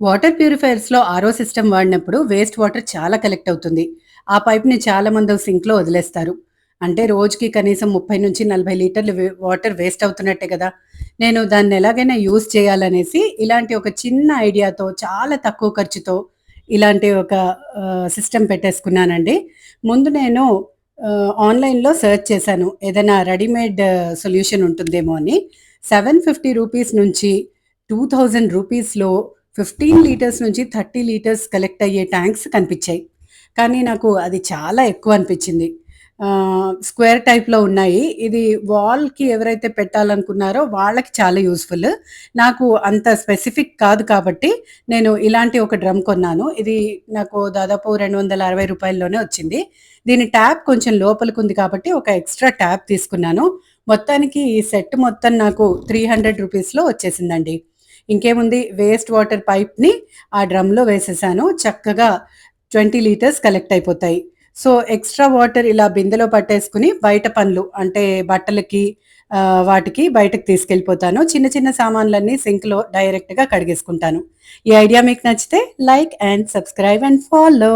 Water ప్యూరిఫైయర్స్‌లో ఆరో system వాడినప్పుడు waste water చాలా కలెక్ట్ అవుతుంది. ఆ పైప్‌ని చాలామంది సింక్‌లో వదిలేస్తారు. అంటే రోజుకి కనీసం 30-40 లీటర్లు వాటర్ వేస్ట్ అవుతున్నట్టే కదా! నేను దాన్ని ఎలాగైనా యూజ్ చేయాలనేసి ఇలాంటి ఒక చిన్న ఐడియాతో చాలా తక్కువ ఖర్చుతో ఇలాంటి ఒక సిస్టమ్ పెట్టేసుకున్నానండి. ముందు నేను ఆన్‌లైన్‌లో సెర్చ్ చేశాను. ఏదైనా రెడీమేడ్ సొల్యూషన్ ఉంటుందేమో అని. సెవెన్ ఫిఫ్టీ రూపీస్ నుంచి టూ థౌజండ్ రూపీస్లో 15 లీటర్స్ నుంచి 30 లీటర్స్ కలెక్ట్ అయ్యే ట్యాంక్స్ కనిపించాయి. కానీ నాకు అది చాలా ఎక్కువ అనిపించింది. స్క్వేర్ టైప్‌లో ఉన్నాయి. ఇది వాల్‌కి ఎవరైతే పెట్టాలనుకున్నారో వాళ్ళకి చాలా యూస్ఫుల్ నాకు అంత స్పెసిఫిక్ కాదు కాబట్టి నేను ఇలాంటి ఒక డ్రమ్ కొన్నాను. ఇది నాకు దాదాపు రెండు వందల అరవై రూపాయల్లోనే వచ్చింది. దీని ట్యాప్ కొంచెం లోపలికి ఉంది కాబట్టి ఒక ఎక్స్‌ట్రా ట్యాప్ తీసుకున్నాను. మొత్తానికి ఈ సెట్ మొత్తం నాకు త్రీ హండ్రెడ్ రూపీస్లో వచ్చేసిందండి. ఇంకేముంది వేస్ట్ వాటర్ పైప్‌ని ఆ డ్రమ్‌లో వేసేసాను. చక్కగా 20 లీటర్స్ కలెక్ట్ అయిపోతాయి. సో, ఎక్స్‌ట్రా వాటర్ ఇలా బిందెలో పట్టేసుకుని బయట పనులు అంటే బట్టలకి వాటికి బయటకు తీసుకెళ్ళిపోతాను. చిన్న చిన్న సామాన్లన్నీ సింక్‌లో డైరెక్ట్‌గా కడిగేసుకుంటాను. ఈ ఐడియా మీకు నచ్చితే like and subscribe and follow.